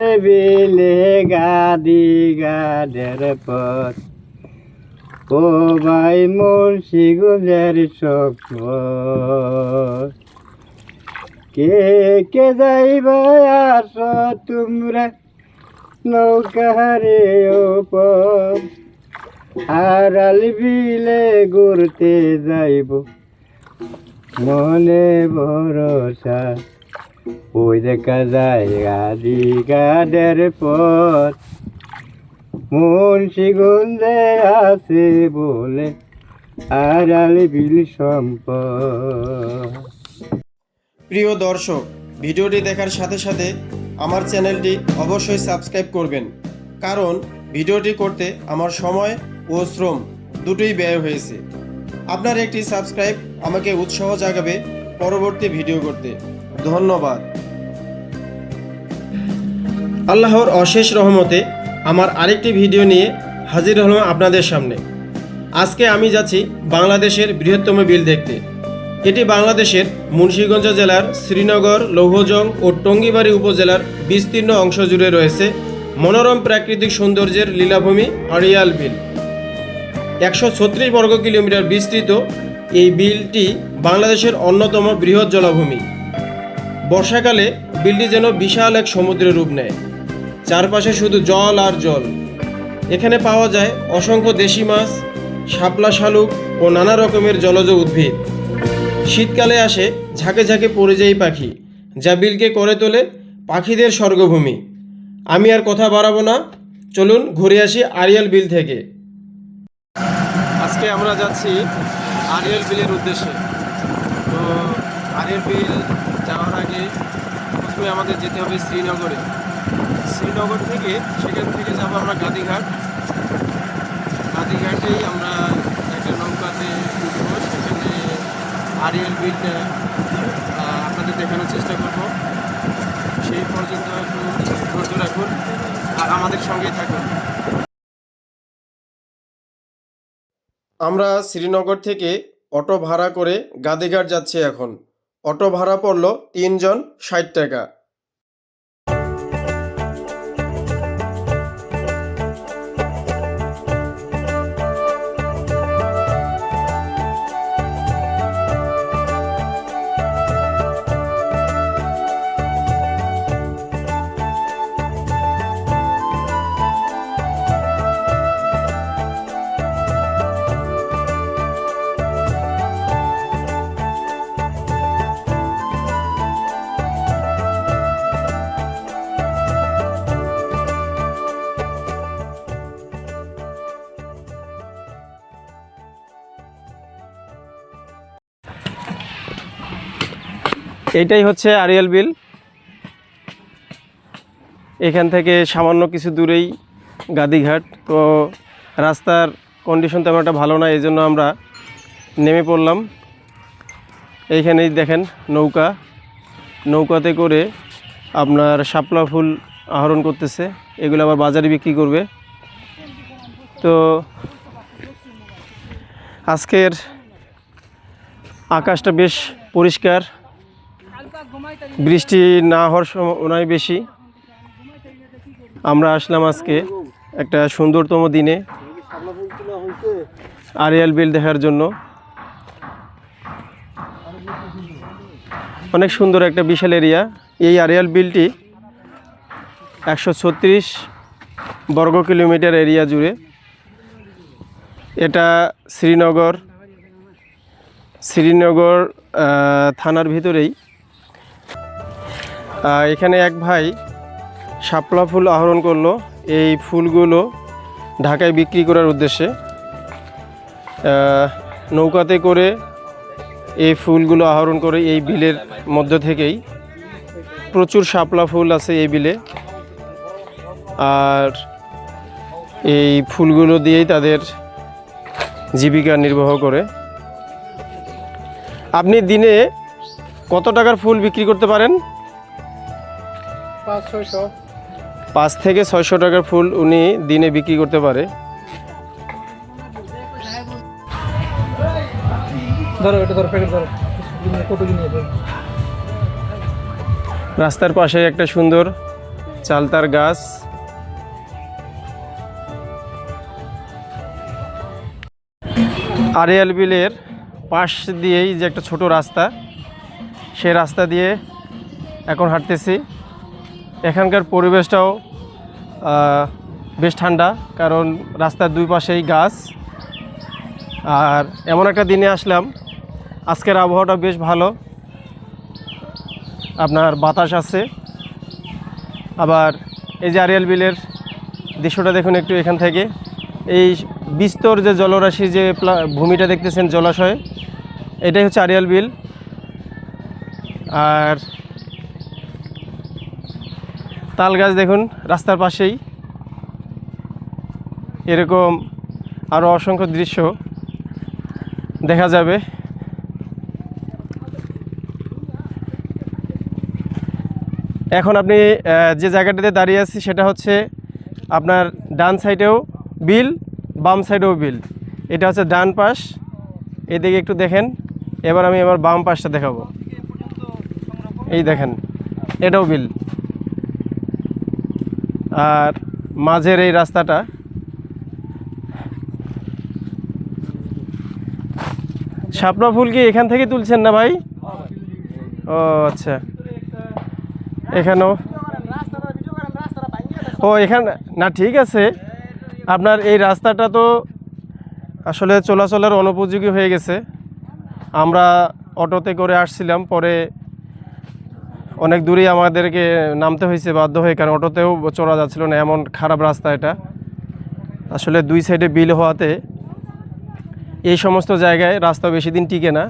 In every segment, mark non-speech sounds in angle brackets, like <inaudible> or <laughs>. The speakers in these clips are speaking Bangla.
বিলে গাদি গাদের পথ। ও ভাই মুন্সি গুজের স্বপ্ন কে কে যাইবা আস তোমরা নৌকারে ওপর আড়াল বিলে ঘুরতে যাইব, মনে ভরসা। ওই দেখা যায় গাদি গাদের পথ মুন্সিগঞ্জে আছে বলে আড়াল বিল প্রিয় দর্শক, ভিডিওটি দেখার সাথে সাথে আমার চ্যানেলটি অবশ্যই সাবস্ক্রাইব করবেন, কারণ ভিডিওটি করতে আমার সময় ও শ্রম দুটোই ব্যয় হয়েছে। আপনার একটি সাবস্ক্রাইব আমাকে উৎসাহ জাগাবে পরবর্তী ভিডিও করতে। ধন্যবাদ। আল্লাহর অশেষ রহমতে আমার আরেকটি ভিডিও নিয়ে হাজির হলাম আপনাদের সামনে। আজকে আমি যাচ্ছি বাংলাদেশের বৃহত্তম বিল দেখতে। এটি বাংলাদেশের মুন্সীগঞ্জ জেলার শ্রীনগর, লৌহজং ও টঙ্গিবাড়ি উপজেলার বিস্তীর্ণ অংশ জুড়ে রয়েছে মনোরম প্রাকৃতিক সৌন্দর্যের লীলাভূমি আড়িয়াল বিল। একশো ছত্রিশ বর্গ কিলোমিটার বিস্তৃত এই বিলটি বাংলাদেশের অন্যতম বৃহৎ জলাভূমি। বর্ষাকালে বিলটি যেন বিশাল এক সমুদ্রের রূপ নেয়। চারপাশে শুধু জল আর জল। এখানে পাওয়া যায় অসংখ্য দেশি মাছ, শাপলা শালুক ও নানা রকমের জলজ উদ্ভিদ। শীতকালে আসে ঝাঁকে ঝাঁকে পরিযায়ী পাখি, যা বিলকে করে তোলে পাখিদের স্বর্গভূমি। আমি আর কথা বাড়াবো না। চলুন ঘুরে আসি আরিয়াল বিল থেকে। আজকে আমরা যাচ্ছি আরিয়াল বিলের উদ্দেশ্যে। তো আরিয়াল বিল আগে প্রথমে আমাদের যেতে হবে শ্রীনগরে। শ্রীনগর থেকে সেখান থেকে যাব আমরা গাদিঘাট। গাদিঘাটেই আমরা একটা নৌকাতে উঠবো, সেখানে আরিয়াল বিলটা আপনাদের দেখানোর চেষ্টা করব। সেই পর্যন্ত একটু ধৈর্য রাখুন আর আমাদের সঙ্গেই থাকুন। আমরা শ্রীনগর থেকে অটো ভাড়া করে গাদিঘাট যাচ্ছি এখন। অটো ভাড়া পড়ল তিনজন ষাট টাকা। এইটাই হচ্ছে আরিয়াল বিল এখান থেকে সামান্য কিছু দূরেই গাদিঘাট। তো রাস্তার কন্ডিশন তেমন একটা ভালো না এই জন্য আমরা নেমে পড়লাম। এইখানেই দেখেন নৌকা। নৌকাতে করে আপনার শাপলা ফুল আহরণ করতেছে। এগুলো আবার বাজারে বিক্রি করবে। তো আজকের আকাশটা বেশ পরিষ্কার। বৃষ্টি না হওয়ার সময় বেশি। আমরা আসলাম আজকে একটা সুন্দরতম দিনে আরিয়াল বিল দেখার জন্য। অনেক সুন্দর একটা বিশাল এরিয়া। এই আরিয়াল বিলটি একশো ছত্রিশ বর্গ কিলোমিটার এরিয়া জুড়ে। এটা শ্রীনগর। শ্রীনগর থানার ভিতরেই। এখানে এক ভাই শাপলা ফুল আহরণ করল। এই ফুলগুলো ঢাকায় বিক্রি করার উদ্দেশ্যে নৌকাতে করে এই ফুলগুলো আহরণ করে এই বিলের মধ্য থেকেই। প্রচুর শাপলা ফুল আছে এই বিলে। আর এই ফুলগুলো দিয়েই তাদের জীবিকা নির্বাহ করে। আপনি দিনে কত টাকার ফুল বিক্রি করতে পারেন? পাঁচ থেকে ছয়শো টাকার ফুল উনি দিনে বিক্রি করতে পারে। ধরো এটা ধরো প্যাকেট ধরো। রাস্তার পাশে একটা সুন্দর চালতার গাছ। আরিয়াল বিলের পাশ দিয়েই যে একটা ছোট রাস্তা সেই রাস্তা দিয়ে এখন হাঁটতেছি। এখানকার পরিবেশটাও বেশ ঠান্ডা, কারণ রাস্তার দুই পাশেই গাছ। আর এমন একটা দিনে আসলাম, আজকের আবহাওয়াটা বেশ ভালো। আপনার বাতাস আছে। আবার এই যে আরিয়াল বিলের দৃশ্যটা দেখুন একটু এখান থেকে। এই বিস্তর যে জলরাশি যে ভূমিটা দেখতেছেন জলাশয়, এটাই হচ্ছে আরিয়াল বিল। আর তাল গাছ দেখুন, রাস্তার পাশেই। এরকম আরও অসংখ্য দৃশ্য দেখা যাবে। এখন আপনি যে জায়গাটাতে দাঁড়িয়ে আছি সেটা হচ্ছে আপনার ডান সাইডেও বিল, বাম সাইডেও বিল। এটা হচ্ছে ডান পাশ। এদিকে একটু দেখেন। এবার আমি আমার বাম পাশটা দেখাবো। এই দেখেন, এটাও বিল। আর মাঝের এই রাস্তাটা শাপলা ফুল কি এখান থেকে তুলছেন না ভাই? ও আচ্ছা। এখানেও। ও, এখানে না, ঠিক আছে। আপনার এই রাস্তাটা তো আসলে চলাচলের অনুপযোগী হয়ে গেছে। আমরা অটোতে করে আসছিলাম, পরে অনেক দূরেই আমাদেরকে নামতে হয়েছে, বাধ্য হয়ে, কারণ অটোতেও চড়া যাচ্ছিল না, এমন খারাপ রাস্তা এটা। আসলে দুই সাইডে বিল হওয়াতে এই সমস্ত জায়গায় রাস্তা বেশি দিন টিকে না।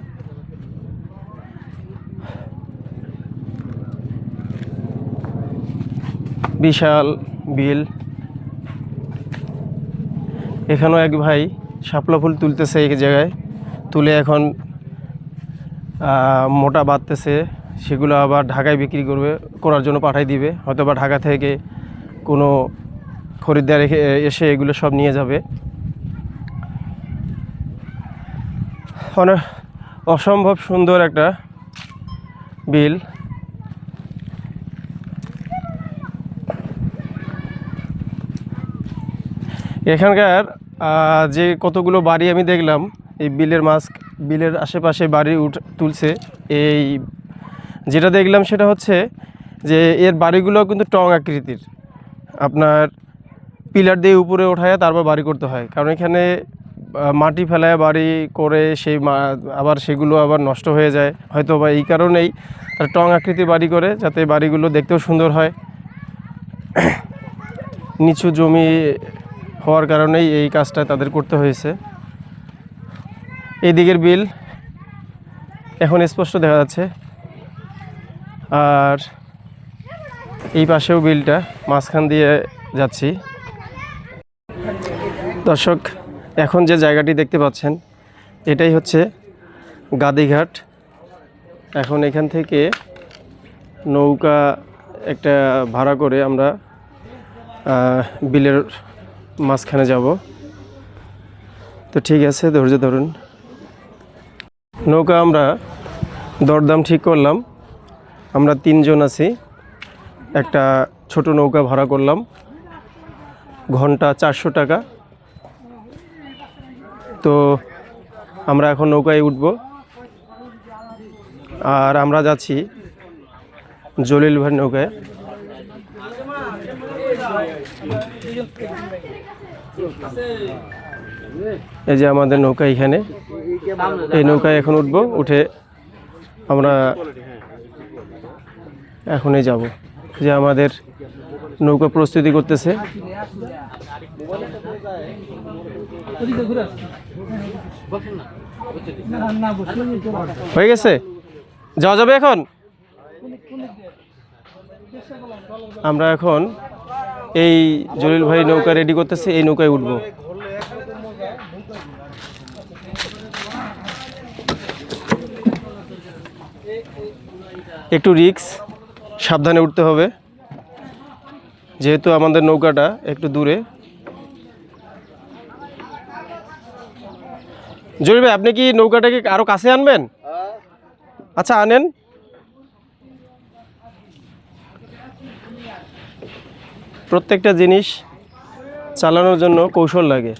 বিশাল বিল। এখানেও এক ভাই শাপলা ফুল তুলতেছে এই জায়গায়, তুলে এখন মোটা বাঁধতেছে। সেগুলো আবার ঢাকায় বিক্রি করবে, করার জন্য পাঠাই দিবে। হয়তো বা ঢাকা থেকে কোনো খরিদ্দার এসে এগুলো সব নিয়ে যাবে। অনেক অসম্ভব সুন্দর একটা বিল। এখানকার যে কতগুলো বাড়ি আমি দেখলাম, এই বিলের মাছ বিলের আশেপাশে বাড়ি উঠ, তুলছে, এই যেটা দেখলাম সেটা হচ্ছে যে এর বাড়িগুলো কিন্তু টং আকৃতির। আপনার পিলার দিয়ে উপরে ওঠায় তারপর বাড়ি করতে হয়। কারণ এখানে মাটি ফেলায় বাড়ি করে সেই আবার সেগুলো আবার নষ্ট হয়ে যায়। হয়তো বা এই কারণেই তারা টং আকৃতির বাড়ি করে, যাতে বাড়িগুলো দেখতেও সুন্দর হয়। নিচু জমি হওয়ার কারণেই এই কাজটা তাদের করতে হয়েছে। এই দিকের বিল এখন স্পষ্ট দেখা যাচ্ছে। আর এই পাশেও বিলটা, মাঝখান দিয়ে যাচ্ছি। দর্শক, এখন যে জায়গাটি দেখতে পাচ্ছেন, এটাই হচ্ছে গাদিঘাট। এখন এখান থেকে নৌকা একটা ভাড়া করে আমরা বিলের মাঝখানে যাব। তো ঠিক আছে, ধৈর্য ধরুন। নৌকা আমরা দরদাম ঠিক করলাম। আমরা তিনজন আছি। একটা ছোট নৌকা ভাড়া করলাম। ঘণ্টা চারশো টাকা। তো আমরা এখন নৌকায় উঠব। আর আমরা যাচ্ছি জলিল ভাই নৌকায়। এই যে আমাদের নৌকা এখানে। এই নৌকায় এখন উঠবো। উঠে আমরা এখনই যাব, যে আমাদের নৌকা প্রস্তুতি করতেছে। হয়ে গেছে? যাওয়া যাবে এখন? আমরা এখন এই জলিল ভাই নৌকা রেডি করতেছে, এই নৌকায় উঠবো। একটু রিক্স সাবধানে উঠতে হবে। যেহেতু আমাদের নৌকাটা একটু দূরে। জলিল ভাই, আপনি কি নৌকাটাকে আরও কাছে আনবেন? আচ্ছা আনেন। প্রত্যেকটা জিনিস চালানোর জন্য কৌশল লাগে।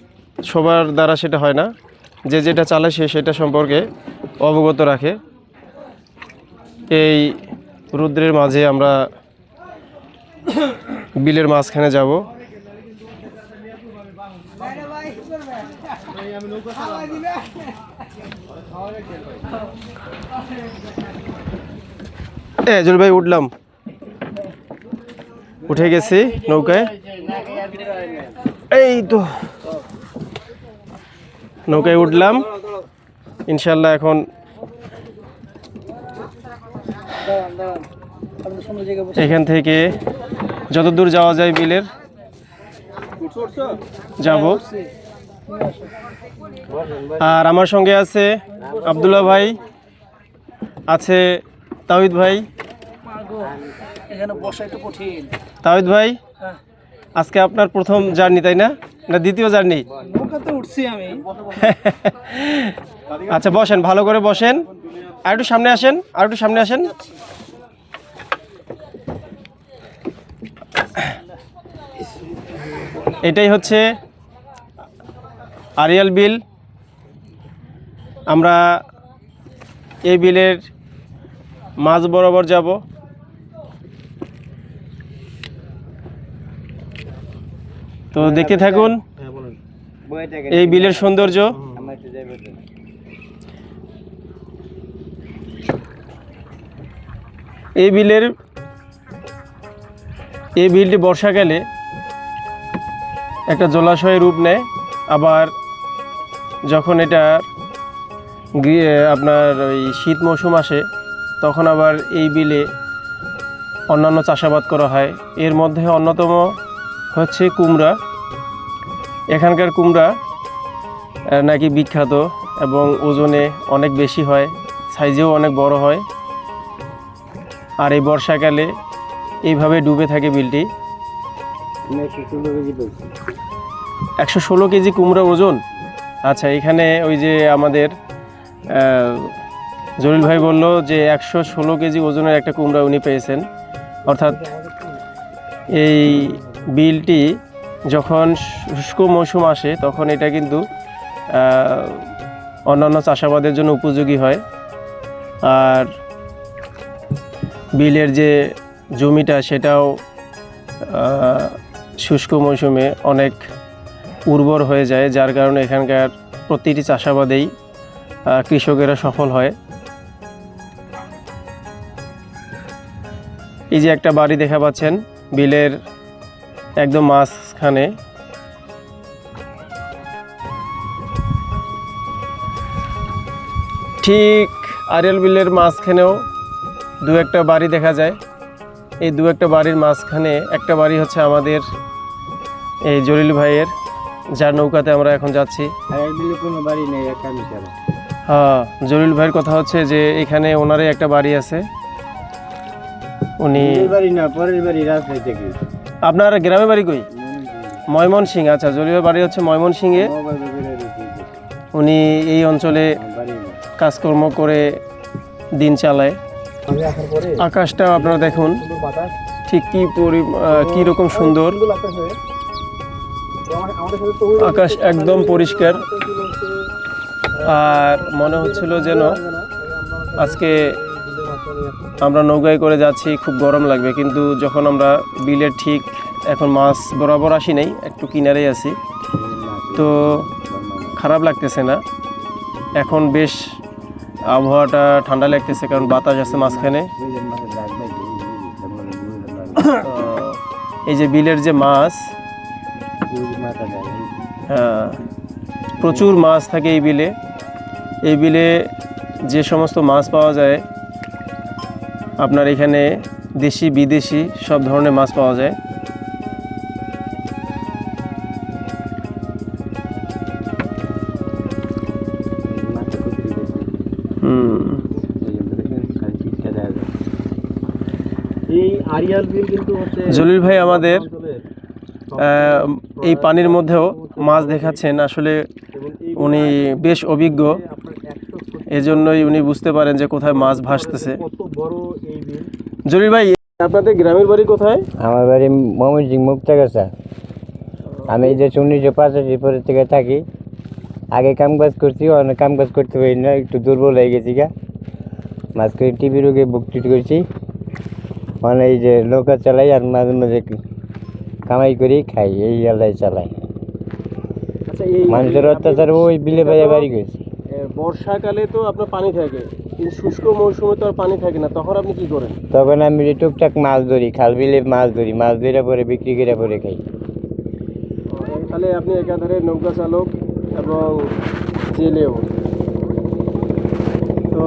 সবার দ্বারা সেটা হয় না। যে যেটা চালায় সে সেটা সম্পর্কে অবগত রাখে। এই রুদ্রের মাঝে আমরা বিলের মাঝখানে যাব। এ, জুল ভাই, উঠলাম। উঠে গেছি নৌকায়। এই তো। নৌকায় উঠলাম। ইনশাল্লাহ এখন এখান থেকে যত দূর যাওয়া যায় বিলের? যাব। আর আমার সঙ্গে আছে আবদুল্লাহ ভাই আছে তাহিদ ভাই। তাহিদ ভাই হ্যাঁ। আজকে আপনার প্রথম জার্নি তাই না? না দ্বিতীয় জার্নি? নৌকাতে উঠছি আমি। <laughs> আচ্ছা বসেন ভালো করে বসেন। আর একটু সামনে আসেন, আর একটু সামনে আসেন। এটাই হচ্ছে আরিয়াল বিল। আমরা এই বিলের মাঝ বরাবর যাব। তো দেখতে থাকুন, এই বিলের সৌন্দর্য। এই বিলের এই বিলটি বর্ষাকালে একটা জলাশয়ের রূপ নেয়। আবার যখন এটা আপনার ওই শীত মৌসুম আসে, তখন আবার এই বিলে অন্যান্য চাষাবাদ করা হয়। এর মধ্যে অন্যতম হচ্ছে কুমড়া। এখানকার কুমড়া নাকি বিখ্যাত এবং ওজনে অনেক বেশি হয়, সাইজেও অনেক বড় হয়। আর এই বর্ষাকালে এইভাবে ডুবে থাকে বিলটি। একশো ষোলো কেজি কুমড়া ওজন। আচ্ছা এখানে ওই যে আমাদের জলিল ভাই বলল যে একশো ষোলো কেজি ওজনের একটা কুমড়া উনি পেয়েছেন। অর্থাৎ এই বিলটি যখন শুষ্ক মৌসুম আসে, তখন এটা কিন্তু অন্যান্য চাষাবাদের জন্য উপযোগী হয়। আর বিলের যে জমিটা সেটাও শুষ্ক মৌসুমে অনেক উর্বর হয়ে যায়, যার কারণে এখানকার প্রতিটি চাষাবাদেই কৃষকেরা সফল হয়। এই যে একটা বাড়ি দেখা পাচ্ছেন, বিলের একদম মাঝখানে। ঠিক আরিয়াল বিলের মাঝখানেও দু একটা বাড়ি দেখা যায়। এই দু একটা বাড়ির মাঝখানে একটা বাড়ি হচ্ছে আমাদের এই জলিল ভাইয়ের যার নৌকাতে আমরা এখন যাচ্ছি। কোনো বাড়ি নেই হ্যাঁ জলিল ভাইয়ের কথা হচ্ছে যে এখানে ওনারই একটা বাড়ি আছে। উনি বাড়ি না পরের বাড়ি রাস্তায় থেকে। আপনার গ্রামে বাড়ি কই? ময়মন সিং আচ্ছা জলিলের বাড়ি হচ্ছে ময়মন সিংয়ে উনি এই অঞ্চলে কাজকর্ম করে দিন চালায়। আকাশটা আপনারা দেখুন। ঠিক কি কি রকম সুন্দর। আকাশ একদম পরিষ্কার। আর মনে হচ্ছিল যেন আজকে আমরা নৌকায় করে যাচ্ছি খুব গরম লাগবে। কিন্তু যখন আমরা বিলের ঠিক এখন মাছ বরাবর আসি নাই একটু কিনারেই আছি। তো খারাপ লাগতেছে না। এখন বেশ আবহাওয়াটা ঠান্ডা লাগতেছে কারণ বাতাস আছে মাঝখানে। এই যে বিলের যে মাছ হ্যাঁ, প্রচুর মাছ থাকে এই বিলে। এই বিলে যে সমস্ত মাছ পাওয়া যায় আপনার এখানে দেশি বিদেশি সব ধরনের মাছ পাওয়া যায়। জলিল ভাই আমাদের এই পানির মধ্যেও মাছ দেখাচ্ছেন। আসলে উনি বেশ অভিজ্ঞ। এজন্যই উনি বুঝতে পারেন যে কোথায় মাছ ভাসতেছে। জলিল ভাই, আপনাদের গ্রামের বাড়ি কোথায়? আমার বাড়ি মোহাম্মদ সিং মুক্তাগাছা। আমি এই যে উনিশশো পঁচাশি পরে থেকে থাকি, আগে কাম কাজ করছি, অনেক কাম কাজ করতে পারি না, একটু দুর্বল হয়ে গেছি গা। মাঝ করে টিভি রোগে ট্রিট করছি। মানে এই যে নৌকা চালাই আর মাঝে মাঝে কামাই করি খাই এই আল্লাহ চালাই। আচ্ছা এই মানুষের অত্যাচার ওই বিলে বাইয়া বাড়ি গেছে। বর্ষাকালে তো আপনার পানি থাকে কিন্তু শুষ্ক মৌসুমে তো আর পানি থাকে না তখন আপনি কি করেন? তখন আমি টুকটাক মাছ ধরি খাল বিলে মাছ ধরি মাছ ধরে পরে বিক্রি করে পরে খাই। তাহলে আপনি একাধারে নৌকা চালক এবং জেলেও। তো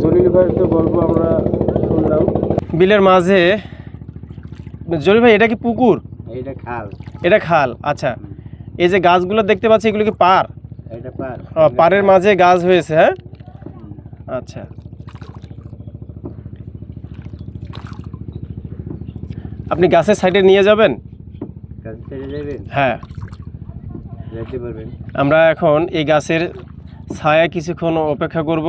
জলিল ভাইয়ের তো গল্প আমরা বিলের মাঝে। জলিল ভাই এটা কি পুকুর? এইটা খাল। এটা খাল আচ্ছা। এই যে গাছগুলো দেখতে পাচ্ছি এগুলো কি পার এটা পার ও, পাড়ের মাঝে গাছ হয়েছে হ্যাঁ? আচ্ছা। আপনি গাছের সাইডে নিয়ে যাবেন? হ্যাঁ। আমরা এখন এই গাছের ছায়া কিছুক্ষণ অপেক্ষা করব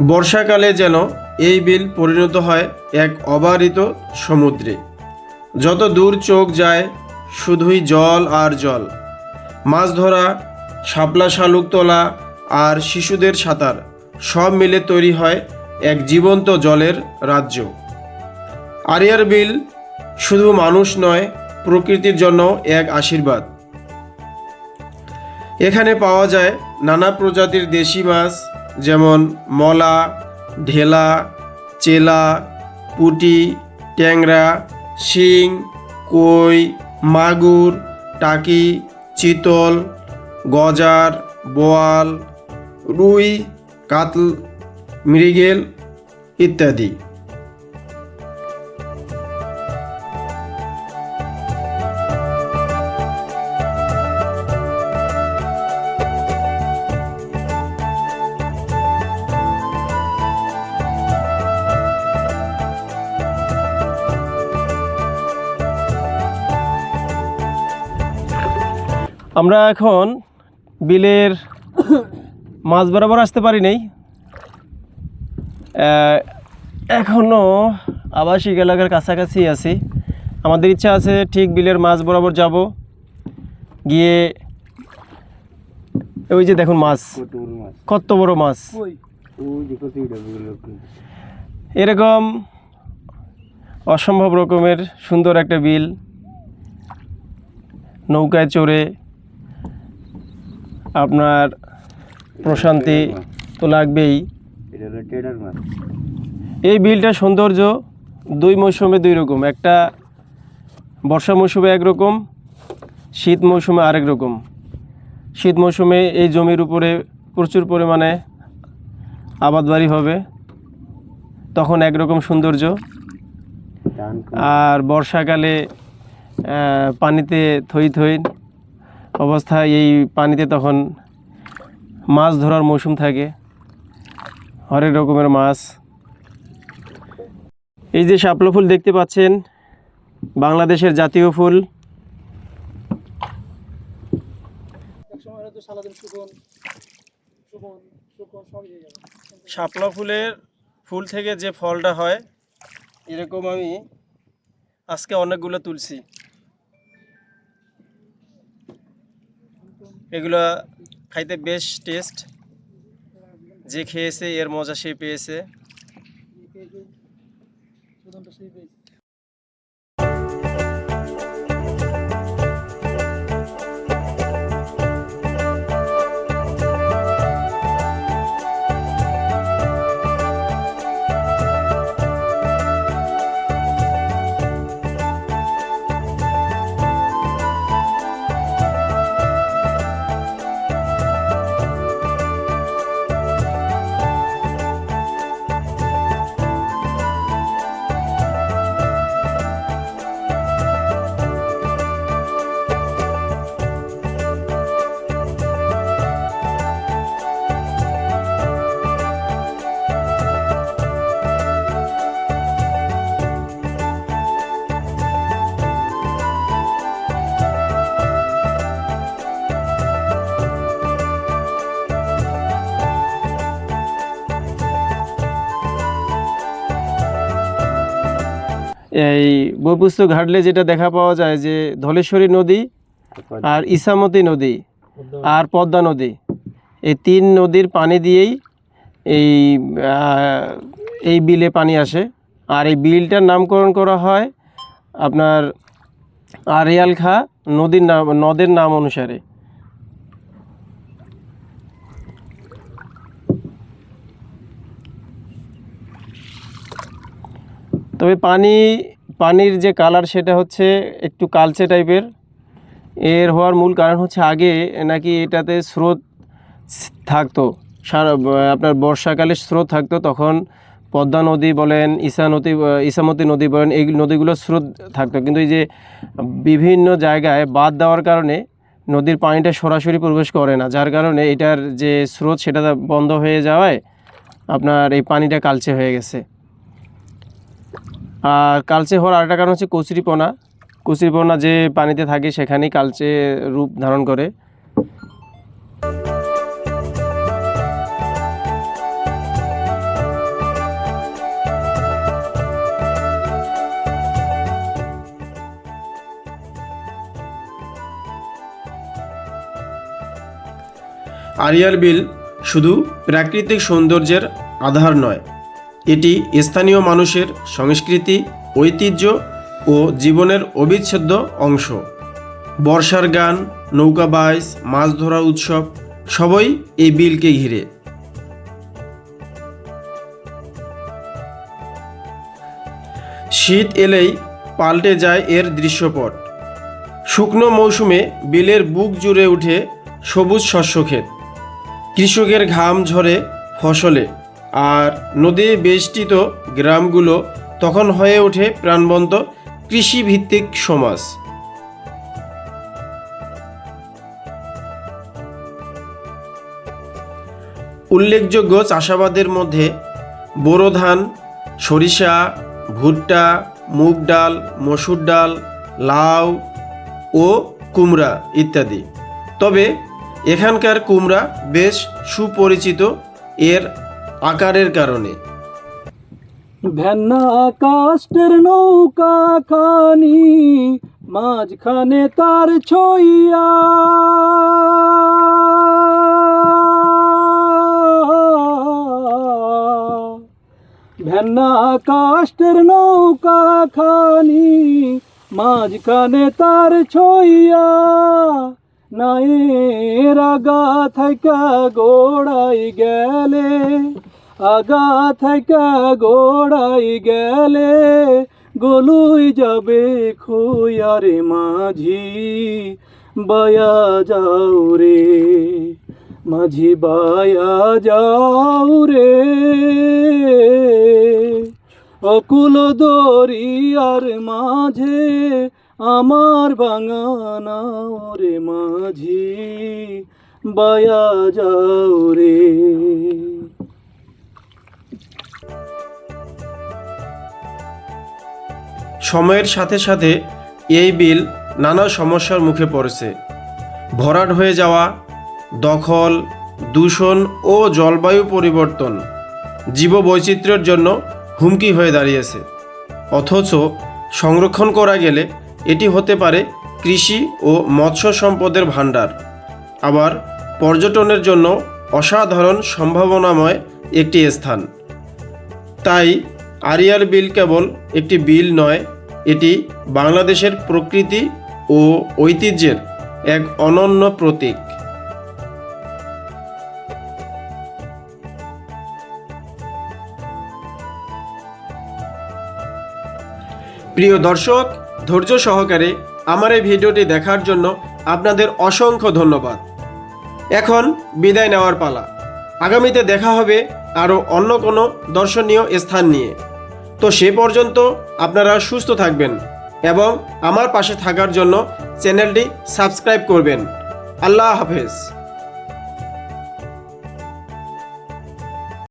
বর্ষাকালে যেন এই বিল পরিণত হয় এক অবারিত সমুদ্রে। যত দূর চোখ যায়, শুধুই জল আর জল। মাছ ধরা, শাপলা শালুক তোলা আর শিশুদের সাঁতার সব মিলে তৈরি হয় এক জীবন্ত জলের রাজ্য। আরিয়ার বিল শুধু মানুষ নয়, প্রকৃতির জন্য এক আশীর্বাদ। এখানে পাওয়া যায় নানা প্রজাতির দেশি মাছ যেমন মলা, ঢেলা, চেলা, পুটি, ট্যাংরা, শিং, কই, মাগুর, টাকি, চিতল, গজার, বোয়াল, রুই, কাতল, মৃগেল ইত্যাদি। আমরা এখন বিলের মাছ বরাবর আসতে পারি নাই। এখনও আবাসিক এলাকার কাছাকাছি আছি। আমাদের ইচ্ছা আছে ঠিক বিলের মাছ বরাবর যাব। গিয়ে ওই যে দেখুন মাছ। কত বড় মাছ। এরকম অসম্ভব রকমের সুন্দর একটা বিল। নৌকায় চড়ে আপনার প্রশান্তি তো লাগবেই। এই বিলটার সৌন্দর্য দুই মৌসুমে দুই রকম। একটা বর্ষা মৌসুমে একরকম শীত মৌসুমে আরেক রকম। শীত মৌসুমে এই জমির উপরে প্রচুর পরিমাণে আবাদ বাড়ি হবে। তখন একরকম সৌন্দর্য। আর বর্ষাকালে পানিতে থই থই অবস্থায় এই পানিতে তখন মাছ ধরার মৌসুম থাকে। হরেক রকমের মাছ। এই যে শাপলা ফুল দেখতে পাচ্ছেন, বাংলাদেশের জাতীয় ফুল। শাপলা ফুলের ফুল থেকে যে ফলটা হয়, এরকম আমি আজকে অনেকগুলো তুলছি। এগুলো খাইতে বেশ টেস্ট যে খেয়েছে এর মজা সে পেয়েছে। এই বই পুস্তক ঘাটলে যেটা দেখা পাওয়া যায় যে ধলেশ্বরী নদী আর ইসামতি নদী আর পদ্মা নদী। এই তিন নদীর পানি দিয়েই এই এই বিলে পানি আসে। আর এই বিলটার নামকরণ করা হয় আপনার আরিয়াল খা নদীর নাম, নদের নাম অনুসারে। তবে পানি, পানির যে কালার সেটা হচ্ছে একটু কালচে টাইপের এর। হওয়ার মূল কারণ হচ্ছে আগে নাকি এটাতে স্রোত থাকতো। সারা, আপনার বর্ষাকালে স্রোত থাকতো, তখন পদ্মা নদী বলেন, ঈশা নদী ইসামতি নদী বলেন, এই নদীগুলোর স্রোত থাকতো। কিন্তু এই যে বিভিন্ন জায়গায় বাদ দেওয়ার কারণে নদীর পানিটা সরাসরি প্রবেশ করে না, যার কারণে এটার যে স্রোত সেটা বন্ধ হয়ে যাওয়ায় আপনার এই পানিটা কালচে হয়ে গেছে। আর কালচে হওয়ার আরেকটা কারণ হচ্ছে কচুরিপনা। কচুরিপনা যে পানিতে থাকে সেখানেই কালচে রূপ ধারণ করে। আরিয়াল বিল শুধু প্রাকৃতিক সৌন্দর্যের আধার নয় এটি স্থানীয় মানুষের সংস্কৃতি, ঐতিহ্য ও জীবনের অবিচ্ছেদ্য অংশ। বর্ষার গান, নৌকা বাইচ মাছ ধরা উৎসব, সবই এই বিলকে ঘিরে। শীত এলেই পাল্টে যায় এর দৃশ্যপট। শুকনো মৌসুমে বিলের বুক জুড়ে উঠে সবুজ শস্যক্ষেত কৃষকের ঘাম ঝরে ফসলে। আর নদী বেষ্টিত গ্রামগুলো তখন হয়ে ওঠে প্রাণবন্ত কৃষিভিত্তিক সমাজ। উল্লেখযোগ্য চাষাবাদের মধ্যে বোরো ধান, সরিষা, ভুট্টা, মুগ ডাল, মসুর ডাল, লাউ ও কুমড়া ইত্যাদি। তবে এখানকার কুমড়া বেশ সুপরিচিত, এর আকারের কারণে। কাস্টের নৌকা খানি, মাঝখানে তার ছইয়া। ভেন্না কাস্টের নৌকা খানি, মাঝখানে তার ছইয়া। নায়ের আগা থাকা গোড়াই গেলে আগা থাকা গোড়াই গেলে, গলুই যাবে খুয়ারে মাঝি। বায়া যাও রে, মাঝি বায়া যাও রে। অকুল দরিয়ার মাঝে আমার বাঙানা রে মাঝি। বায়া যাও রে। সময়ের সাথে সাথে এই বিল নানা সমস্যার মুখে পড়েছে। ভরাট হয়ে যাওয়া, দখল, দূষণ ও জলবায়ু পরিবর্তন জীববৈচিত্র্যের জন্য হুমকি হয়ে দাঁড়িয়েছে। অথচ সংরক্ষণ করা গেলে এটি হতে পারে কৃষি ও মৎস্য সম্পদের ভাণ্ডার। আবার পর্যটনের জন্য অসাধারণ সম্ভাবনাময় একটি স্থান। তাই আরিয়ার বিল কেবল একটি বিল নয় এটি বাংলাদেশের প্রকৃতি ও ঐতিহ্যের এক অনন্য প্রতীক। প্রিয় দর্শক, ধৈর্য সহকারে আমার এই ভিডিওটি দেখার জন্য আপনাদের অসংখ্য ধন্যবাদ। এখন বিদায় নেওয়ার পালা। আগামীতে দেখা হবে আরও অন্য কোনো দর্শনীয় স্থান নিয়ে। তো সে পর্যন্ত আপনারা সুস্থ থাকবেন এবং আমার পাশে থাকার জন্য চ্যানেলটি সাবস্ক্রাইব করবেন। আল্লাহ হাফেজ।